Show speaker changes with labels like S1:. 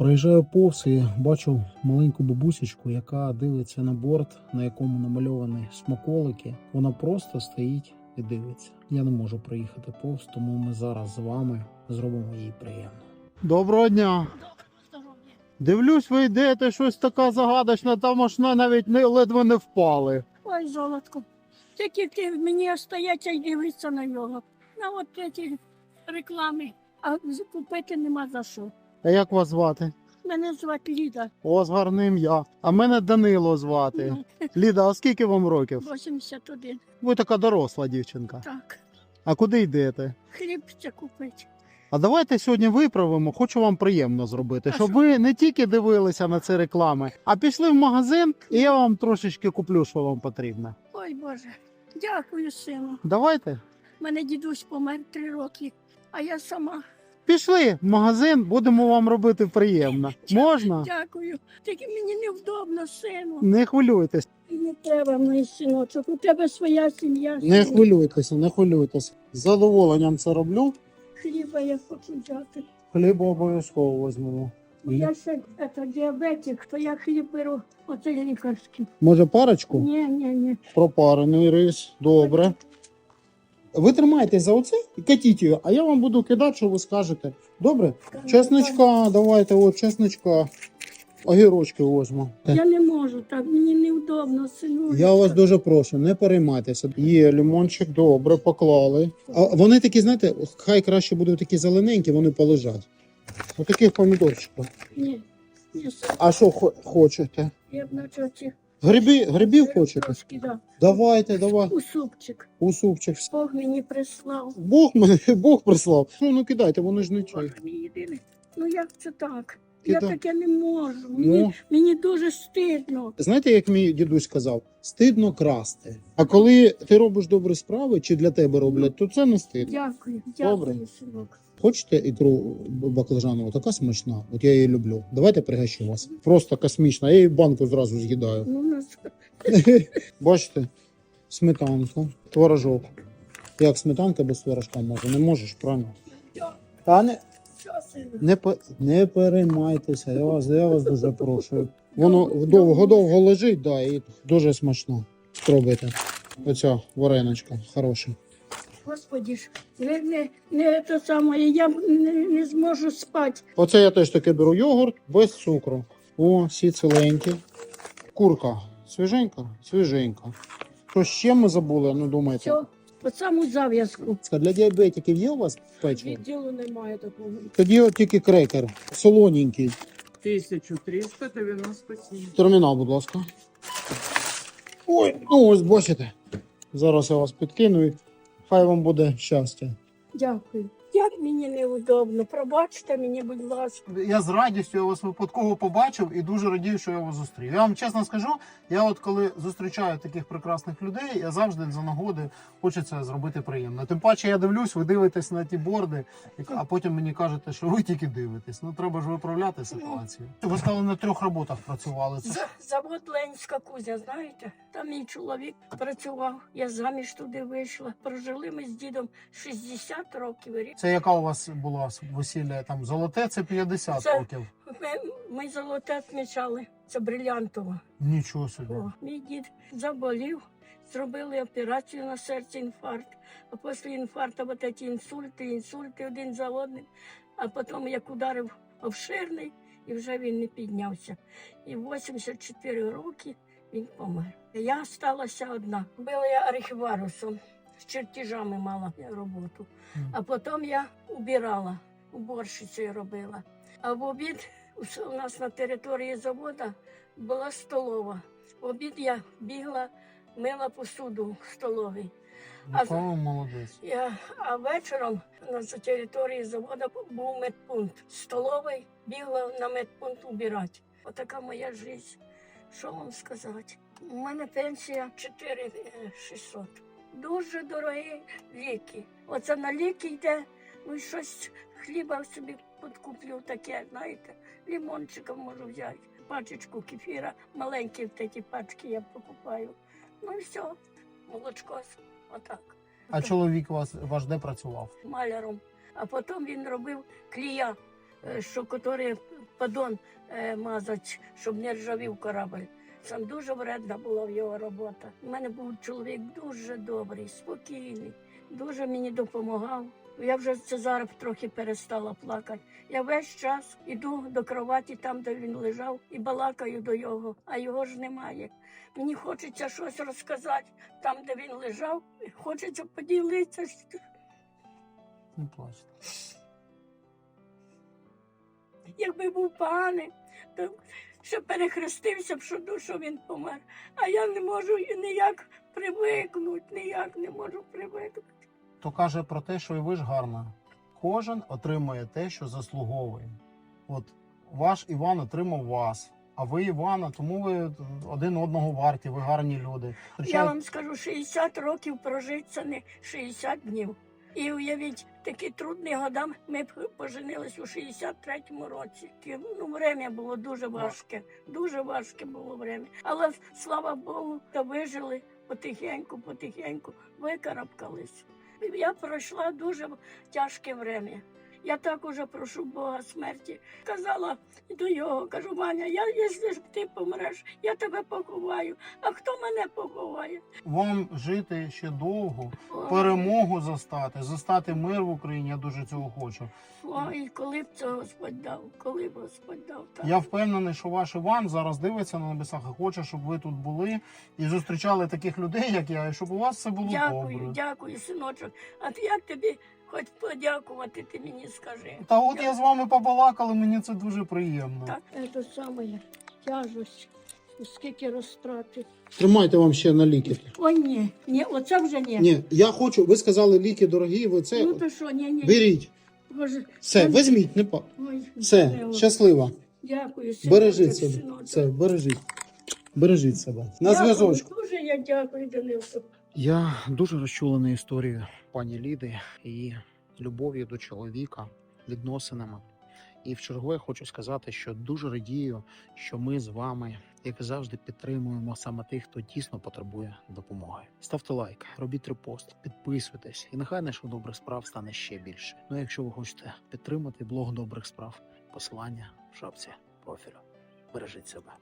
S1: Проїжджаю повз і бачу маленьку бабусечку, яка дивиться на борт, на якому намальовані смаколики. Вона просто стоїть і дивиться. Я не можу проїхати повз, тому ми зараз з вами зробимо їй приємно. Доброго дня! Дивлюсь, ви йдете щось така загадочна, там аж навіть не ледве не впали.
S2: Ой, золотко. Тільки ти мені остається і дивитися на нього. На от ці реклами. А купити нема за що.
S1: А як вас звати?
S2: Мене звати Ліда.
S1: У вас гарне ім'я. А мене Данило звати.
S2: Ну,
S1: Ліда, а скільки вам років?
S2: 81.
S1: Ви така доросла дівчинка.
S2: Так.
S1: А куди йдете?
S2: Хлібця купити.
S1: А давайте сьогодні виправимо, хочу вам приємно зробити, щоб
S2: що?
S1: ви не тільки дивилися на ці реклами, а пішли в магазин, і я вам трошечки куплю, що вам потрібно.
S2: Ой Боже. Дякую, сину.
S1: Давайте.
S2: У Мене дідусь помер три роки, а я сама.
S1: Пішли в магазин, будемо вам робити приємно. Можна?
S2: Дякую. Тільки мені невдобно, сину.
S1: Не хвилюйтесь.
S2: Не треба, мій синочок. У тебе своя сім'я.
S1: Не
S2: сину.
S1: хвилюйтеся, не хвилюйтеся. З задоволенням це роблю.
S2: Хліба я хочу взяти.
S1: Хліб обов'язково візьмемо.
S2: Я ще это, діабетик, то я хліб беру оцей лікарський.
S1: Може, парочку?
S2: Ні, ні, ні.
S1: Пропарений рис. Добре. Ви тримайтесь за оце і катіть його, а я вам буду кидати, що ви скажете. Добре? Чесночка, давайте, от чесночка. Огірочки возьму.
S2: Я не можу так, мені невдобно, сину.
S1: Я вас дуже прошу, не переймайтеся. Є лимончик, добре, поклали. А вони такі, знаєте, хай краще будуть такі зелененькі, вони полежать. Отаких помідорчиків.
S2: Ні, ні,
S1: А що хочете?
S2: я б наче ці
S1: Грибі, грибів хочете?
S2: трошки, да.
S1: Давайте, давай.
S2: У супчик.
S1: У супчик.
S2: Бог мені прислав.
S1: Бог мене, Бог прислав. Ну, ну кидайте, вони ж не.
S2: Бог мій єдиний. Ну як це так? Я таке не можу. Мені,
S1: Ну,
S2: мені дуже стидно.
S1: знаєте, як мій дідусь казав, стидно красти. А коли ти робиш добрі справи, чи для тебе роблять, то це не стидно.
S2: Дякую,
S1: Добре.
S2: дякую, синок.
S1: Хочете ікру баклажанову? Така смачна. От я її люблю. Давайте пригощу вас. Просто космічна. Я її банку зразу з'їдаю.
S2: Ну, нас
S1: Бачите? Сметанка, творожок. Як сметанка без творожка може? Не можеш, правильно? Та не, не, не переймайтеся, я вас, я вас дуже прошу. Воно довго-довго лежить, да, і дуже смачно. Спробуйте. Оця вареночка хороша.
S2: Господі ж, не, не, не те саме, я не, не зможу спати.
S1: Оце я теж таки беру йогурт без цукру. О, всі ціленькі. Курка. Свіженька? Свіженька. Що ще ми забули? Ну думаєте?
S2: Все, по саму зав'язку.
S1: Для діабетиків є у вас печиво?
S2: Відділу немає такого.
S1: Тоді от тільки крекер. Солоненький.
S3: 1397.
S1: Термінал, будь ласка. Ой, ну ось бачите. Зараз я вас підкину і хай вам буде щастя.
S2: Дякую. Як мені неудобно. Пробачте мені, будь ласка.
S1: Я з радістю я вас випадково побачив і дуже радію, що я вас зустрів. Я вам чесно скажу, я от коли зустрічаю таких прекрасних людей, я завжди за нагоди хочеться зробити приємно. Тим паче я дивлюсь, ви дивитесь на ті борди, а потім мені кажете, що ви тільки дивитесь. Ну треба ж виправляти ситуацію. Ви сказали, на трьох роботах працювали. Це
S2: Завод Ленська кузя, знаєте? Там мій чоловік працював. Я заміж туди вийшла. Прожили ми з дідом 60 років.
S1: Це яка у вас була весілля? Там золоте, це 50
S2: Це-
S1: років.
S2: Ми, ми золоте відмічали. Це брилянтово.
S1: Нічого собі.
S2: О, мій дід заболів, зробили операцію на серці інфаркт. А після інфаркту от ці інсульти, інсульти один за одним. А потім як ударив обширний, і вже він не піднявся. І в 84 роки він помер. Я сталася одна. Була я архіварусом, з чертежами мала роботу. А потім я убирала, уборщицею робила. А в обід у- нас на території заводу була столова. В обід я бігла, мила посуду в столовій. А
S1: молодець.
S2: Я, а вечором на території заводу був медпункт. Столовий бігла на медпункт убирати. Отака моя життя. Що вам сказати? У мене пенсія 4600. Дуже дорогі ліки. Оце на ліки йде, ну щось хліба собі подкуплю таке, знаєте, лимончика можу взяти. Пачечку кефіра, маленькі такі пачки я покупаю. Ну і все, молочко, отак.
S1: А чоловік вас ваш де працював?
S2: маляром. А потім він робив клія, е, що котрі подон е, мазати, щоб не ржавів корабль. Це дуже вредна була в його робота. У мене був чоловік дуже добрий, спокійний, дуже мені допомагав. Я вже це зараз трохи перестала плакати. Я весь час іду до кроваті, там, де він лежав, і балакаю до його, а його ж немає. Мені хочеться щось розказати там, де він лежав, хочеться поділитися.
S1: Не плачте.
S2: Якби був поганий, то ще перехрестився б, що душу він помер. А я не можу ніяк привикнути, ніяк не можу привикнути.
S1: То каже про те, що і ви ж гарна. Кожен отримує те, що заслуговує. От ваш Іван отримав вас, а ви Івана, тому ви один одного варті, ви гарні люди.
S2: Я вам скажу, 60 років прожити це не 60 днів. І уявіть, такі трудні годам ми поженились у 63-му році. Ну, время було дуже важке, дуже важке було время. Але слава Богу, то вижили потихеньку, потихеньку, викарабкались. Я пройшла дуже тяжке время. Я так уже прошу Бога смерті. Казала до його, кажу, Ваня, я, якщо ти помреш, я тебе поховаю. А хто мене поховає?
S1: Вам жити ще довго,
S2: Ой.
S1: перемогу застати, застати мир в Україні. Я дуже цього хочу.
S2: Ой, коли б це Господь дав, коли б Господь дав так.
S1: Я впевнений, що ваш Іван зараз дивиться на небесах і хоче, щоб ви тут були і зустрічали таких людей, як я, і щоб у вас все було
S2: Дякую,
S1: добре.
S2: дякую, синочок. А як тобі хоч подякувати, ти мені скажи.
S1: Та от я з вами побалакала, мені це дуже приємно.
S2: Так, це саме тяжость, скільки розтрати.
S1: Тримайте вам ще на ліки.
S2: Ой, ні, ні, оце вже ні.
S1: Ні, я хочу. Ви сказали ліки дорогі. Ви це
S2: Ну то що, ні, ні.
S1: беріть.
S2: Боже,
S1: Все,
S2: Ой.
S1: візьміть, не па.
S2: ой,
S1: Все,
S2: Данило,
S1: щаслива.
S2: Дякую, синочок,
S1: Бережіть себе.
S2: синочок.
S1: Все, бережіть. Бережіть себе. На
S2: Дякую,
S1: зв'язочку.
S2: Дуже я дякую, Данилко.
S1: Я дуже розчулений історією пані Ліди, її любов'ю до чоловіка, відносинами. І в чергове хочу сказати, що дуже радію, що ми з вами, як і завжди, підтримуємо саме тих, хто дійсно потребує допомоги. Ставте лайк, робіть репост, підписуйтесь, і нехай наших добрих справ стане ще більше. Ну, а якщо ви хочете підтримати блог добрих справ, посилання в шапці профілю. Бережіть себе.